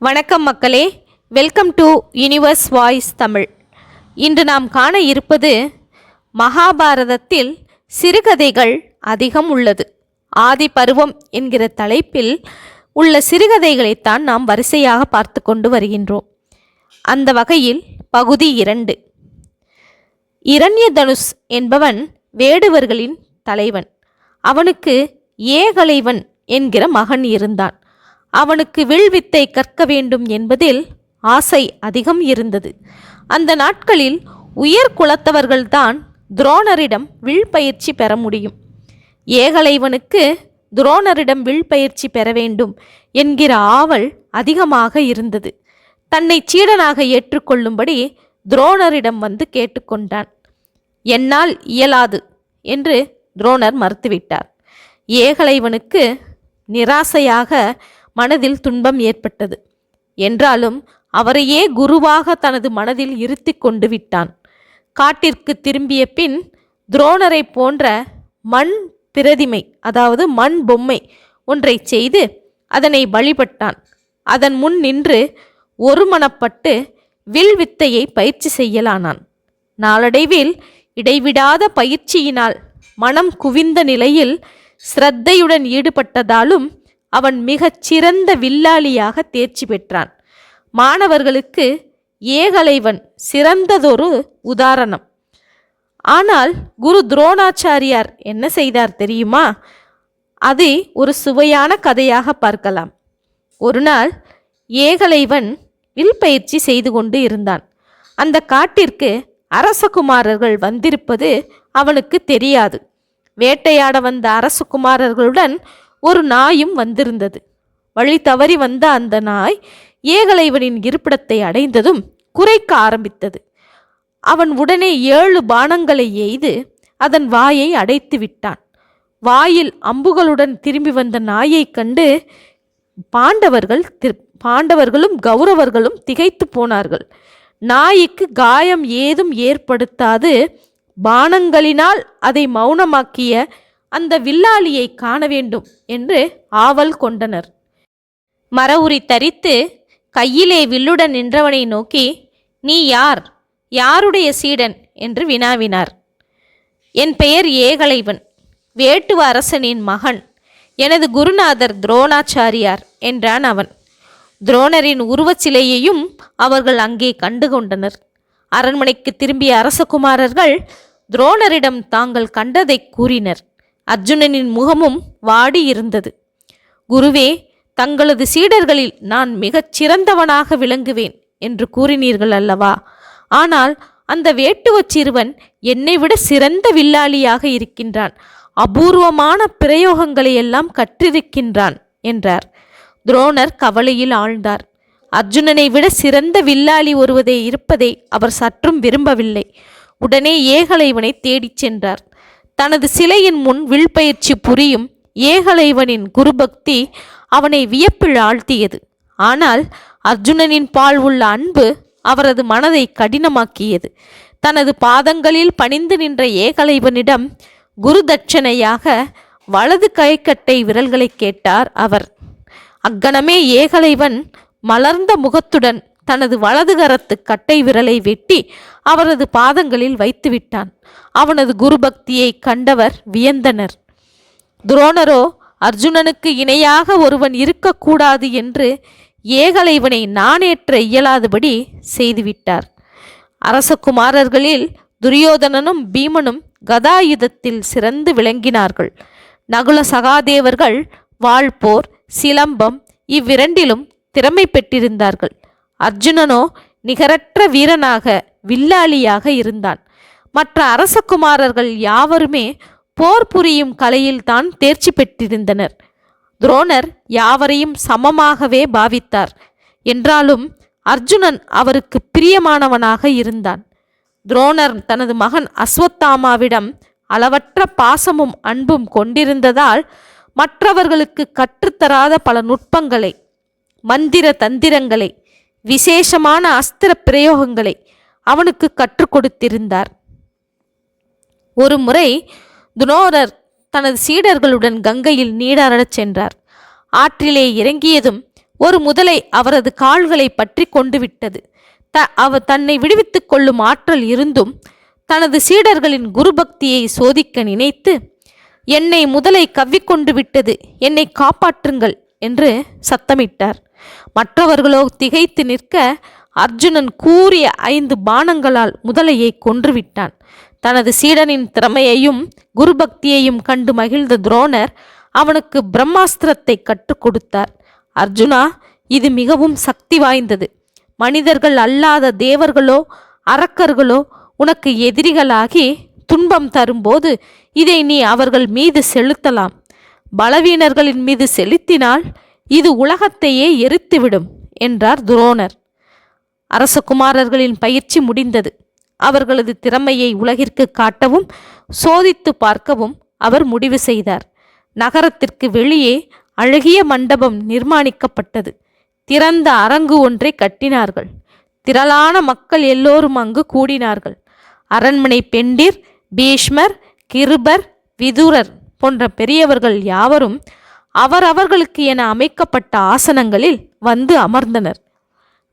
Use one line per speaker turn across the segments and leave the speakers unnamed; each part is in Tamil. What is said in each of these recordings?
வணக்கம் மக்களே. Welcome to universe voice Tamil இன்று நாம் காண இருப்பது மகாபாரதத்தில் சிறுகதைகள் அதிகம் உள்ளது. ஆதி பருவம் என்கிற தலைப்பில் உள்ள சிறுகதைகளைத்தான் நாம் வரிசையாக பார்த்து கொண்டு வருகின்றோம். அந்த வகையில் பகுதி இரண்டு. இரண்யதனுஷ் என்பவன் வேடுவர்களின் தலைவன். அவனுக்கு ஏகலைவன் என்கிற மகன் இருந்தான். அவனுக்கு வில்வித்தை கற்க வேண்டும் என்பதில் ஆசை அதிகம் இருந்தது. அந்த நாட்களில் உயர் குலத்தவர்கள்தான் துரோணரிடம் வில் பயிற்சி பெற முடியும். ஏகலைவனுக்கு துரோணரிடம் வில் பயிற்சி பெற வேண்டும் என்கிற ஆவல் அதிகமாக இருந்தது. தன்னை சீடனாக ஏற்றுக்கொள்ளும்படி துரோணரிடம் வந்து கேட்டுக்கொண்டான். என்னால் இயலாது என்று துரோணர் மறுத்துவிட்டார். ஏகலைவனுக்கு நிராசையாக மனதில் துன்பம் ஏற்பட்டது. என்றாலும் அவரையே குருவாக தனது மனதில் இருத்தி கொண்டு விட்டான். காட்டிற்கு திரும்பிய பின் துரோணரை போன்ற மண் பிரதிமை அதாவது மண் பொம்மை ஒன்றை செய்து அதனை வழிபட்டான். அதன் முன் நின்று ஒருமனப்பட்டு வில் வித்தையை பயிற்சி செய்யலானான். நாளடைவில் இடைவிடாத பயிற்சியினால் மனம் குவிந்த நிலையில் சிரத்தையுடன் ஈடுபட்டதாலும் அவன் மிகச் சிறந்த வில்லாளியாக தேர்ச்சி பெற்றான். மாணவர்களுக்கு ஏகலைவன் சிறந்ததொரு உதாரணம். ஆனால் குரு துரோணாச்சாரியார் என்ன செய்தார் தெரியுமா? அதை ஒரு சுவையான கதையாக பார்க்கலாம். ஒரு நாள் ஏகலைவன் வில் பயிற்சி செய்து கொண்டு இருந்தான். அந்த காட்டிற்கு அரசகுமாரர்கள் வந்திருப்பது அவனுக்கு தெரியாது. வேட்டையாட வந்த அரசகுமாரர்களுடன் ஒரு நாயும் வந்திருந்தது. வழி தவறி வந்த அந்த நாய் ஏகலைவனின் இருப்பிடத்தை அடைந்ததும் குறைக்க ஆரம்பித்தது. அவன் உடனே ஏழு பானங்களை எய்து அதன் வாயை அடைத்து விட்டான். வாயில் அம்புகளுடன் திரும்பி வந்த நாயைக் கண்டு பாண்டவர்கள் திரு- பாண்டவர்களும் கௌரவர்களும் திகைத்து போனார்கள். நாய்க்கு காயம் ஏதும் ஏற்படுத்தாது. பானங்களினால் அதை மௌனமாக்கிய அந்த வில்லாளியை காண வேண்டும் என்று ஆவல் கொண்டனர். மரவுரி தரித்து கையிலே வில்லுடன் நின்றவனை நோக்கி நீ யார்? யாருடைய சீடன்? என்று வினாவினார். என் பெயர் ஏகலைவன். வேட்டுவ அரசனின் மகன். எனது குருநாதர் துரோணாச்சாரியார் என்றான் அவன். துரோணரின் உருவச்சிலையையும் அவர்கள் அங்கே கண்டு கொண்டனர். அரண்மனைக்கு திரும்பிய அரசகுமாரர்கள் துரோணரிடம் தாங்கள் கண்டதை கூறினர். அர்ஜுனனின் முகமும் வாடி இருந்தது குருவே தங்களது சீடர்களில் நான் மிகச் சிறந்தவனாக விளங்குவேன் என்று கூறினீர்கள் அல்லவா? ஆனால் அந்த வேட்டுவச் சிறுவன் என்னை விட சிறந்த வில்லாளியாக இருக்கின்றான். அபூர்வமான பிரயோகங்களை எல்லாம் கற்றிருக்கின்றான் என்றார். துரோணர் கவலையில் ஆழ்ந்தார். அர்ஜுனனை விட சிறந்த வில்லாளி ஒருவதே இருப்பதை அவர் சற்றும் விரும்பவில்லை. உடனே ஏகலைவனை தேடிச் சென்றார். தனது சிலையின் முன் வில்பயிற்சி புரியும் ஏகலைவனின் குருபக்தி அவனை வியப்பில் ஆழ்த்தியது. ஆனால் அர்ஜுனனின் பால் உள்ள அன்பு அவரது மனதை கடினமாக்கியது. தனது பாதங்களில் பணிந்து நின்ற ஏகலைவனிடம் குரு தட்சணையாக வலது கைக்கட்டை விரல்களை கேட்டார் அவர். அக்கணமே ஏகலைவன் மலர்ந்த முகத்துடன் தனது வலது கரத்து கட்டை விரலை வெட்டி அவரது பாதங்களில் வைத்து விட்டான் அவனது குருபக்தியை கண்டவர் வியந்தனர். துரோணரோ அர்ஜுனனுக்கு இணையாக ஒருவன் இருக்கக்கூடாது என்று ஏகலைவனை நாணேற்ற இயலாதபடி செய்துவிட்டார். அரசகுமாரர்களில் துரியோதனனும் பீமனும் கதாயுதத்தில் சிறந்து விளங்கினார்கள். நகுல சகாதேவர்கள் வாழ்போர் சிலம்பம் இவ்விரண்டிலும் திறமை பெற்றிருந்தார்கள். அர்ஜுனனோ நிகரற்ற வீரனாக வில்லாளியாக இருந்தான். மற்ற அரசகுமாரர்கள் யாவருமே போர் புரியும் கலையில்தான் தேர்ச்சி பெற்றிருந்தனர். துரோணர் யாவரையும் சமமாகவே பாவித்தார். என்றாலும் அர்ஜுனன் அவருக்கு பிரியமானவனாக இருந்தான். துரோணர் தனது மகன் அஸ்வத்தாமாவிடம் அளவற்ற பாசமும் அன்பும் கொண்டிருந்ததால் மற்றவர்களுக்கு கற்றுத்தராத பல நுட்பங்களை மந்திர தந்திரங்களை விசேஷமான அஸ்திர பிரயோகங்களை அவனுக்கு கற்றுக் கொடுத்திருந்தார். ஒரு முறை துனோரர் தனது சீடர்களுடன் கங்கையில் நீராடச் சென்றார். ஆற்றிலே இறங்கியதும் ஒரு முதலை அவரது கால்களை பற்றி கொண்டு விட்டது த அவ தன்னை விடுவித்துக் கொள்ளும் ஆற்றல் இருந்தும் தனது சீடர்களின் குருபக்தியை சோதிக்க நினைத்து என்னை முதலை கவ்விக்கொண்டு விட்டது என்னை காப்பாற்றுங்கள் என்று சத்தமிட்டார். மற்றவர்களோ திகைத்து நிற்க அர்ஜுனன் கூறிய ஐந்து பானங்களால் முதலையை கொன்றுவிட்டான். தனது சீடனின் திறமையையும் குருபக்தியையும் கண்டு மகிழ்ந்த துரோணர் அவனுக்கு பிரம்மாஸ்திரத்தை கற்றுக் கொடுத்தார். அர்ஜுனா இது மிகவும் சக்தி வாய்ந்தது. மனிதர்கள் அல்லாத தேவர்களோ அரக்கர்களோ உனக்கு எதிரிகளாகி துன்பம் தரும்போது இதை நீ அவர்கள் மீது செலுத்தலாம். பலவீனர்களின் மீது செலுத்தினால் இது உலகத்தையே எரித்துவிடும் என்றார் துரோணர். அரசகுமாரர்களின் பயிற்சி முடிந்தது. அவர்களது திறமையை உலகிற்கு காட்டவும் சோதித்து பார்க்கவும் அவர் முடிவு செய்தார். நகரத்திற்கு வெளியே அழகிய மண்டபம் நிர்மாணிக்கப்பட்டது. திறந்த அரங்கு ஒன்றை கட்டினார்கள். திரளான மக்கள் எல்லோரும் அங்கு கூடினார்கள். அரண்மனை பெண்டிர் பீஷ்மர் கிருபர் விதுரர் போன்ற பெரியவர்கள் யாவரும் அவரவர்களுக்கு என அமைக்கப்பட்ட ஆசனங்களில் வந்து அமர்ந்தனர்.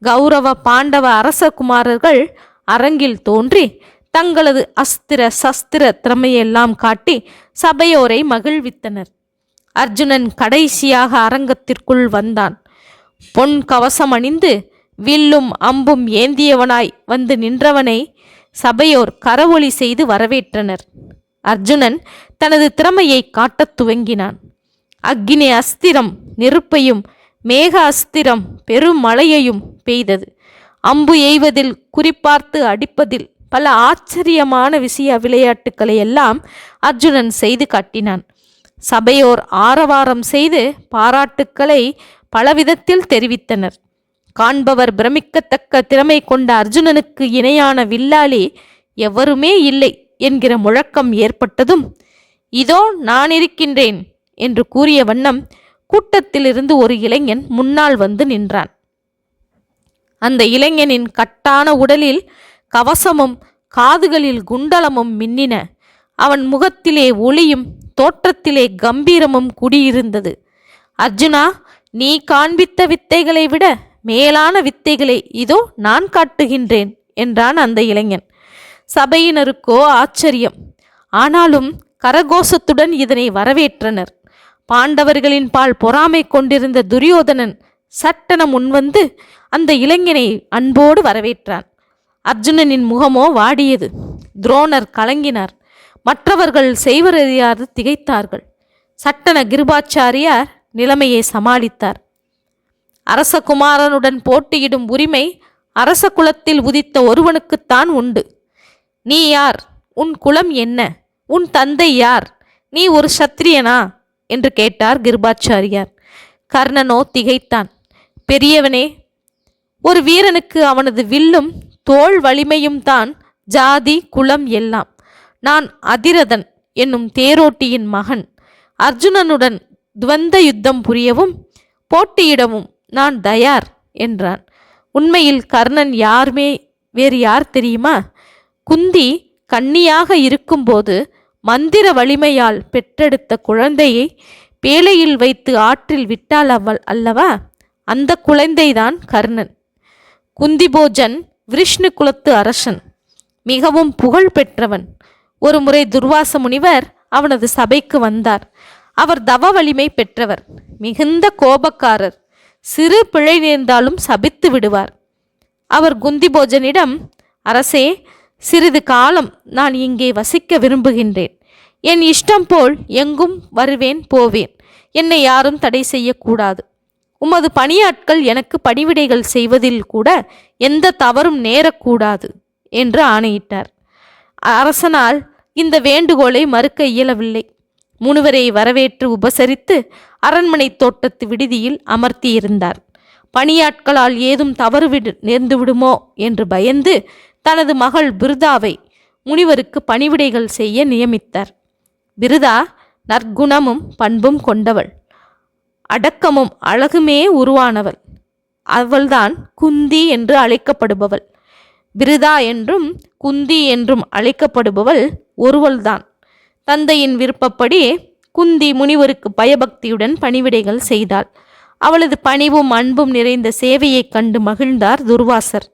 கௌரவ பாண்டவ அரசகுமாரர்கள் அரங்கில் தோன்றி தங்களது அஸ்திர சஸ்திர திறமையெல்லாம் காட்டி சபையோரை மகிழ்வித்தனர். அர்ஜுனன் கடைசியாக அரங்கத்திற்குள் வந்தான். பொன் கவசம் அணிந்து வில்லும் அம்பும் ஏந்தியவனாய் வந்து நின்றவனை சபையோர் கரவொலி செய்து வரவேற்றனர். அர்ஜுனன் தனது திறமையை காட்டத் துவங்கினான். அக்னி அஸ்திரம் நெருப்பையும் மேக அஸ்திரம் பெருமழையையும் பெய்தது. அம்பு எய்வதில் குறிப்பார்த்து அடிப்பதில் பல ஆச்சரியமான விஷய விளையாட்டுக்களை எல்லாம் அர்ஜுனன் செய்து காட்டினான். சபையோர் ஆரவாரம் செய்து பாராட்டுக்களை பலவிதத்தில் தெரிவித்தனர். காண்பவர் பிரமிக்கத்தக்க திறமை கொண்ட அர்ஜுனனுக்கு இணையான வில்லாளி எவருமே இல்லை என்கிற முழக்கம் ஏற்பட்டதும் இதோ நான் இருக்கின்றேன். என்று கூறிய வண்ணம் கூட்டத்திலிருந்து ஒரு இளைஞன் முன்னால் வந்து நின்றான். அந்த இளைஞனின் கட்டான உடலில் கவசமும் காதுகளில் குண்டலமும் மின்னின. அவன் முகத்திலே ஒளியும் தோற்றத்திலே கம்பீரமும் குடியிருந்தது. அர்ஜுனா நீ காண்பித்த வித்தைகளை விட மேலான வித்தைகளை இதோ நான் காட்டுகின்றேன் என்றான் அந்த இளைஞன். சபையினருக்கோ ஆச்சரியம். ஆனாலும் கரகோஷத்துடன் இதனை வரவேற்றனர். பாண்டவர்களின் பால் பொறாமை கொண்டிருந்த துரியோதனன் சட்டன முன்வந்து அந்த இளைஞனை அன்போடு வரவேற்றான். அர்ஜுனனின் முகமோ வாடியது. துரோணர் கலங்கினார். மற்றவர்கள் செய்வரறியாது திகைத்தார்கள். சட்டன கிருபாச்சாரியார் நிலைமையை சமாளித்தார். அரசகுமாரனுடன் போட்டியிடும் உரிமை அரச குலத்தில் உதித்த ஒருவனுக்குத்தான் உண்டு. நீ யார்? உன் குலம் என்ன? உன் தந்தை யார்? நீ ஒரு சத்திரியனா? என்று கேட்டார் கிருபாச்சாரியார். கர்ணனோ திகைத்தான். பெரியவனே ஒரு வீரனுக்கு அவனது வில்லும் தோள் வலிமையும் தான் ஜாதி குலம் எல்லாம். நான் அதிரதன் என்னும் தேரோட்டியின் மகன். அர்ஜுனனுடன் துவந்த யுத்தம் புரியவும் போட்டியிடவும் நான் தயார் என்றான். உண்மையில் கர்ணன் யாருமே வேறு யார் தெரியுமா? குந்தி கன்னியாக இருக்கும்போது மந்திர வலிமையால் பெற்றெடுத்த குழந்தையை பேழையில் வைத்து ஆற்றில் விட்டாள் அவள் அல்லவா? அந்த குழந்தைதான் கர்ணன். குந்திபோஜன் விஷ்ணு குலத்து அரசன். மிகவும் புகழ் பெற்றவன். ஒரு முறை துர்வாச முனிவர் அவனது சபைக்கு வந்தார். அவர் தவ வலிமை பெற்றவர். மிகுந்த கோபக்காரர். சிறு பிழை நேர்ந்தாலும் சபித்து விடுவார். அவர் குந்திபோஜனிடம் அரசே சிறிது காலம் நான் இங்கே வசிக்க விரும்புகின்றேன். என் இஷ்டம் போல் எங்கும் வருவேன் போவேன். என்னை யாரும் தடை செய்யக்கூடாது. உமது பணியாட்கள் எனக்கு பணிவிடைகள் செய்வதில் கூட எந்த தவறும் நேரக்கூடாது என்று ஆணையிட்டார். அரசனால் இந்த வேண்டுகோளை மறுக்க இயலவில்லை. முனிவரை வரவேற்று உபசரித்து அரண்மனை தோட்டத்து விடுதியில் அமர்த்தியிருந்தார். பணியாட்களால் ஏதும் தவறு விடு நேர்ந்து விடுமோ என்று பயந்து தனது மகள் பிருதாவை முனிவருக்கு பணிவிடைகள் செய்ய நியமித்தார். பிருதா நற்குணமும் பண்பும் கொண்டவள். அடக்கமும் அழகுமே உருவானவள். அவள்தான் குந்தி என்று அழைக்கப்படுபவள். பிருதா என்றும் குந்தி என்றும் அழைக்கப்படுபவள் ஒருவள்தான். தந்தையின் விருப்பப்படி குந்தி முனிவருக்கு பயபக்தியுடன் பணிவிடைகள் செய்தாள். அவளது பணிவும் அன்பும் நிறைந்த சேவையைக் கண்டு மகிழ்ந்தார் துர்வாசர்.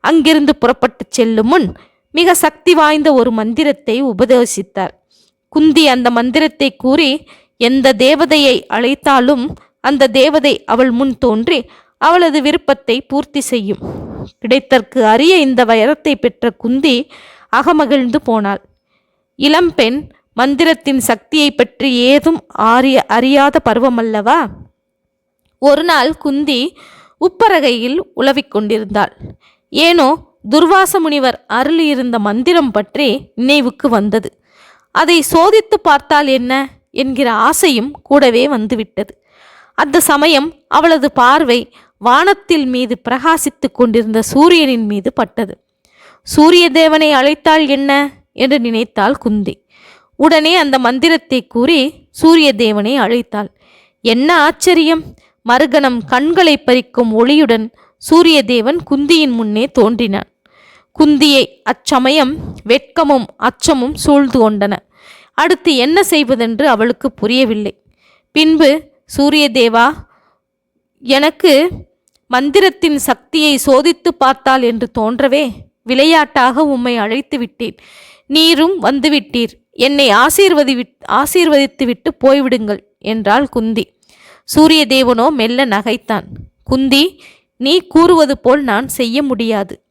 அங்கிருந்து புறப்பட்டுச் செல்லும் முன் மிக சக்தி வாய்ந்த ஒரு மந்திரத்தை உபதேசித்தார். குந்தி அந்த மந்திரத்தை கூறி எந்த தேவதையை அழைத்தாலும் அந்த தேவதை அவள் முன் தோன்றி அவளது விருப்பத்தை பூர்த்தி செய்யும். கிடைத்தற்கு அரிய இந்த வைரத்தை பெற்ற குந்தி அகமகிழ்ந்து போனாள். இளம்பெண் மந்திரத்தின் சக்தியை பற்றி ஏதும் ஆரிய அறியாத பருவமல்லவா? ஒரு நாள் குந்தி உப்பரகையில் உலவிக் கொண்டிருந்தாள் ஏனோ துர்வாச முனிவர் அருளியிருந்த மந்திரம் பற்றி நினைவுக்கு வந்தது. அதை சோதித்து பார்த்தால் என்ன? என்கிற ஆசையும் கூடவே வந்துவிட்டது. அந்த சமயம் அவளது பார்வை வானத்தில் மீது பிரகாசித்துக் கொண்டிருந்த சூரியனின் மீது பட்டது. சூரிய தேவனை அழைத்தால் என்ன? என்று நினைத்தாள் குந்தி. உடனே அந்த மந்திரத்தை கூறி சூரிய தேவனை அழைத்தாள். என்ன ஆச்சரியம்! மறுகணம் கண்களை பறிக்கும் ஒளியுடன் சூரிய தேவன் குந்தியின் முன்னே தோன்றினான். குந்தியை அச்சமயம் வெட்கமும் அச்சமும் சூழ்ந்து கொண்டன. அடுத்து என்ன செய்வதென்று அவளுக்கு புரியவில்லை. பின்பு சூரிய தேவா எனக்கு மந்திரத்தின் சக்தியை சோதித்து பார்த்தால் என்று தோன்றவே விளையாட்டாக உம்மை அழைத்து விட்டேன். நீரும் வந்துவிட்டீர். என்னை ஆசீர்வதி ஆசீர்வதித்து விட்டு போய்விடுங்கள் என்றாள் குந்தி. சூரிய தேவனோ மெல்ல நகைத்தான். குந்தி நீ கூறுவது போல் நான் செய்ய முடியாது.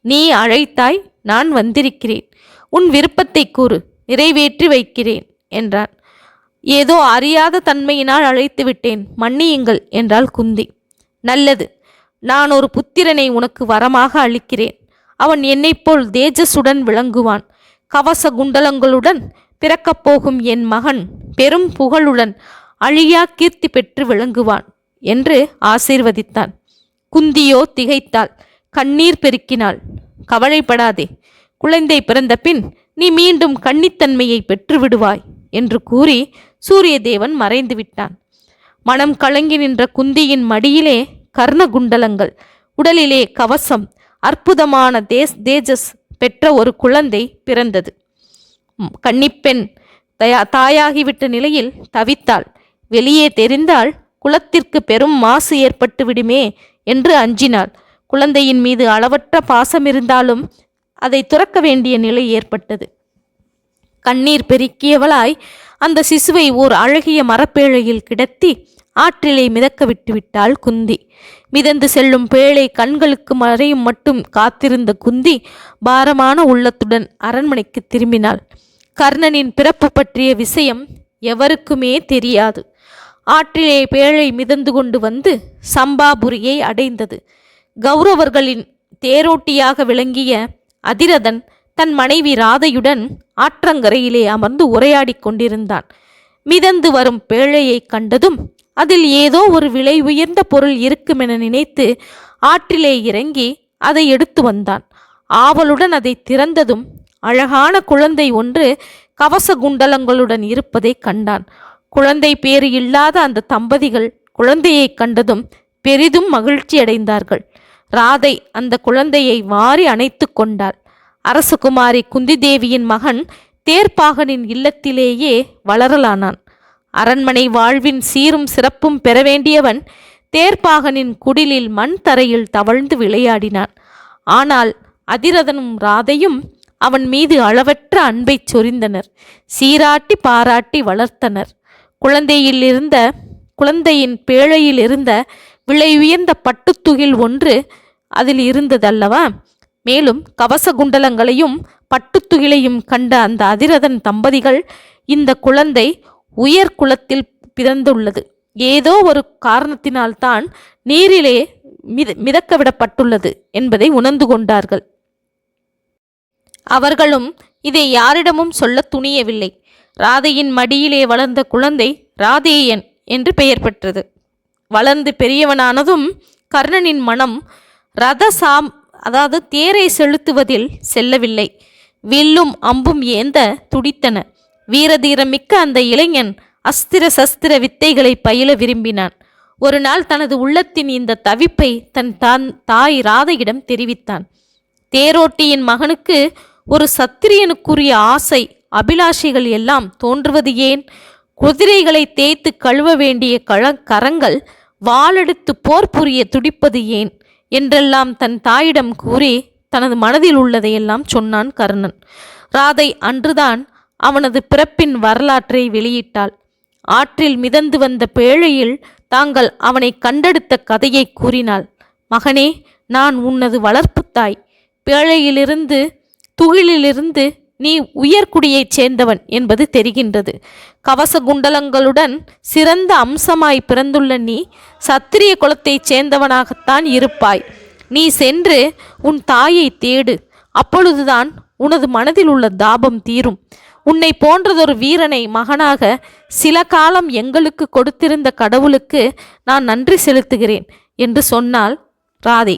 நீ அழைத்தாய் நான் வந்திருக்கிறேன். உன் விருப்பத்தை கூறு நிறைவேற்றி வைக்கிறேன் என்றான். ஏதோ அறியாத தன்மையினால் அழைத்து விட்டேன் மன்னியுங்கள் என்றாள் குந்தி. நல்லது நான் ஒரு புத்திரனை உனக்கு வரமாக அளிக்கிறேன். அவன் என்னைப்போல் தேஜசுடன் தேஜஸுடன் விளங்குவான். கவச குண்டலங்களுடன் பிறக்கப் போகும் என் மகன் பெரும் புகழுடன் அழியா கீர்த்தி பெற்று விளங்குவான் என்று ஆசீர்வதித்தான். குந்தியோ திகைத்தாள். கண்ணீர் பெருக்கினாள். கவலைப்படாதே. குழந்தை பிறந்த பின் நீ மீண்டும் கன்னித்தன்மையை பெற்று விடுவாய் என்று கூறி சூரியதேவன் மறைந்து விட்டான். மனம் கலங்கி நின்ற குந்தியின் மடியிலே கர்ணகுண்டலங்கள் உடலிலே கவசம் அற்புதமான தேஸ் தேஜஸ் பெற்ற ஒரு குழந்தை பிறந்தது. கன்னிப்பெண் தயா தாயாகிவிட்ட நிலையில் தவித்தாள். வெளியே தெரிந்தால் குலத்திற்கு பெரும் மாசு ஏற்பட்டு விடுமே என்று அஞ்சினாள். குழந்தையின் மீது அளவற்ற பாசம் இருந்தாலும் அதை துறக்க வேண்டிய நிலை ஏற்பட்டது. கண்ணீர் பெருக்கியவளாய் அந்த சிசுவை ஓர் அழகிய மரப்பேழையில் கிடத்தி ஆற்றிலே மிதக்க விட்டுவிட்டாள் குந்தி. மிதந்து செல்லும் பேழை கண்களுக்கு மறையும் மட்டும் காத்திருந்த குந்தி பாரமான உள்ளத்துடன் அரண்மனைக்கு திரும்பினாள். கர்ணனின் பிறப்பு பற்றிய விஷயம் எவருக்குமே தெரியாது. ஆற்றிலே பேழை மிதந்து கொண்டு வந்து சம்பாபுரியை அடைந்தது. கௌரவர்களின் தேரோட்டியாக விளங்கிய அதிரதன் தன் மனைவி ராதையுடன் ஆற்றங்கரையிலே அமர்ந்து உரையாடிக் கொண்டிருந்தான். மிதந்து வரும் பேழையைக் கண்டதும் அதில் ஏதோ ஒரு விலை உயர்ந்த பொருள் இருக்குமென நினைத்து ஆற்றிலே இறங்கி அதை எடுத்து வந்தான். ஆவலுடன் அதை திறந்ததும் அழகான குழந்தை ஒன்று கவச குண்டலங்களுடன் இருப்பதை கண்டான். குழந்தை பேறு இல்லாத அந்த தம்பதிகள் குழந்தையைக் கண்டதும் பெரிதும் மகிழ்ச்சி அடைந்தார்கள் ராதை அந்த குழந்தையை வாரி அணைத்து கொண்டார் அரசகுமாரி குந்திதேவியின் மகன் தேர்ப்பாகனின் இல்லத்திலேயே வளரலானான். அரண்மனை வாழ்வின் சீரும் சிறப்பும் பெற வேண்டியவன் தேர்ப்பாகனின் குடிலில் மண் தரையில் தவழ்ந்து விளையாடினான். ஆனால் அதிரதனும் ராதையும் அவன் மீது அளவற்ற அன்பைச் சொரிந்தனர். சீராட்டி பாராட்டி வளர்த்தனர். குழந்தையில் இருந்த குழந்தையின் பேழையில் இருந்த விலை உயர்ந்த பட்டுத்துகில் ஒன்று அதில் இருந்ததல்லவா? மேலும் கவச குண்டலங்களையும் பட்டுத்துகிலையும் கண்ட அந்த அதிரதன் தம்பதிகள் இந்த குழந்தை உயர் குலத்தில் பிறந்துள்ளது. ஏதோ ஒரு காரணத்தினால்தான் நீரிலே மித மிதக்க விடப்பட்டுள்ளது என்பதை உணர்ந்து கொண்டார்கள். அவர்களும் இதை யாரிடமும் சொல்ல துணியவில்லை. ராதையின் மடியிலே வளர்ந்த குழந்தை ராதேயன் என்று பெயர் பெற்றது. வளர்ந்து பெரியவனானதும் கர்ணனின் மனம் ரத சாம் அதாவது தேரை செலுத்துவதில் செல்லவில்லை. வில்லும் அம்பும் ஏந்த துடித்தன. வீரதீரமிக்க அந்த இளைஞன் அஸ்திர சஸ்திர வித்தைகளை பயில விரும்பினான். ஒரு நாள் தனது உள்ளத்தின் இந்த தவிப்பை தன் தான் தாய் ராதையிடம் தெரிவித்தான். தேரோட்டியின் மகனுக்கு ஒரு சத்திரியனுக்குரிய ஆசை அபிலாஷைகள் எல்லாம் தோன்றுவது ஏன்? குதிரைகளை தேய்த்து கழுவ வேண்டிய கழ கரங்கள் வாளெடுத்து போர் புரிய துடிப்பது ஏன்? என்றெல்லாம் தன் தாயிடம் கூறி தனது மனதில் உள்ளதையெல்லாம் சொன்னான் கர்ணன். ராதை அன்றுதான் அவனது பிறப்பின் வரலாற்றை வெளியிட்டாள். ஆற்றில் மிதந்து வந்த பேழையில் தாங்கள் அவனை கண்டெடுத்த கதையை கூறினாள். மகனே நான் உன்னது வளர்ப்பு தாய். பேழையிலிருந்து துகிலிலிருந்து நீ உயர்குடியைச் சேர்ந்தவன் என்பது தெரிகின்றது. கவச குண்டலங்களுடன் சிறந்த அம்சமாய் பிறந்துள்ள நீ சத்திரிய குலத்தைச் சேர்ந்தவனாகத்தான் இருப்பாய். நீ சென்று உன் தாயை தேடு. அப்பொழுதுதான் உனது மனதில் உள்ள தாபம் தீரும். உன்னை போன்றதொரு வீரனை மகனாக சில காலம் எங்களுக்கு கொடுத்திருந்த கடவுளுக்கு நான் நன்றி செலுத்துகிறேன் என்று சொன்னாள் ராதை.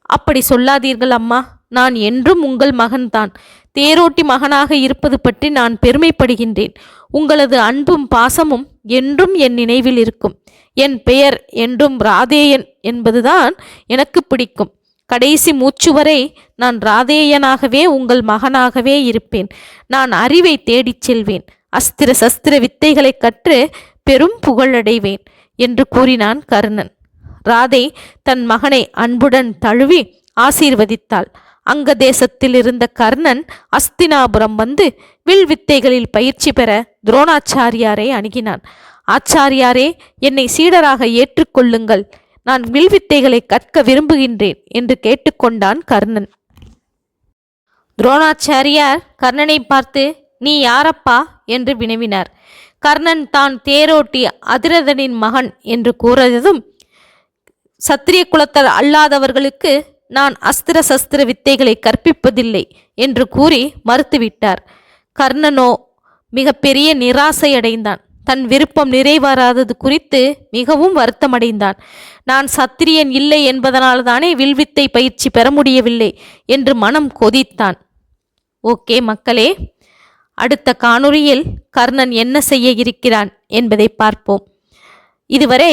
அப்படி சொல்லாதீர்கள் அம்மா. நான் என்றும் உங்கள் மகன்தான். தேரோட்டி மகனாக இருப்பது பற்றி நான் பெருமைப்படுகின்றேன். உங்களது அன்பும் பாசமும் என்றும் என் நினைவில் இருக்கும். என் பெயர் என்றும் ராதேயன் என்பதுதான் எனக்கு பிடிக்கும். கடைசி மூச்சு வரை நான் ராதேயனாகவே உங்கள் மகனாகவே இருப்பேன். நான் அறிவை தேடிச் செல்வேன். அஸ்திர சஸ்திர வித்தைகளை கற்று பெரும் புகழடைவேன் என்று கூறினான் கர்ணன். ராதை தன் மகனை அன்புடன் தழுவி ஆசீர்வதித்தாள். அங்க தேசத்தில் இருந்த கர்ணன் அஸ்தினாபுரம் வந்து வில் வித்தைகளில் பயிற்சி பெற துரோணாச்சாரியாரை அணுகினான். ஆச்சாரியாரே என்னை சீடராக ஏற்றுக்கொள்ளுங்கள். நான் வில்வித்தைகளை கற்க விரும்புகின்றேன் என்று கேட்டுக்கொண்டான் கர்ணன். துரோணாச்சாரியார் கர்ணனை பார்த்து நீ யாரப்பா? என்று வினவினார். கர்ணன் தான் தேரோட்டி அதிரதனின் மகன் என்று கூறியதும் சத்திரிய குலத்தர் அல்லாதவர்களுக்கு நான் அஸ்திர சஸ்திர வித்தைகளை கற்பிப்பதில்லை என்று கூறி மறுத்துவிட்டார். கர்ணனோ மிகப்பெரிய நிராசையடைந்தான். தன் விருப்பம் நிறைவேறாதது குறித்து மிகவும் வருத்தமடைந்தான். நான் சத்திரியன் இல்லை என்பதனால்தானே வில்வித்தை பயிற்சி பெற முடியவில்லை என்று மனம் கொதித்தான். ஓகே மக்களே அடுத்த காணொளியில் கர்ணன் என்ன செய்ய இருக்கிறான் என்பதை பார்ப்போம். இதுவரை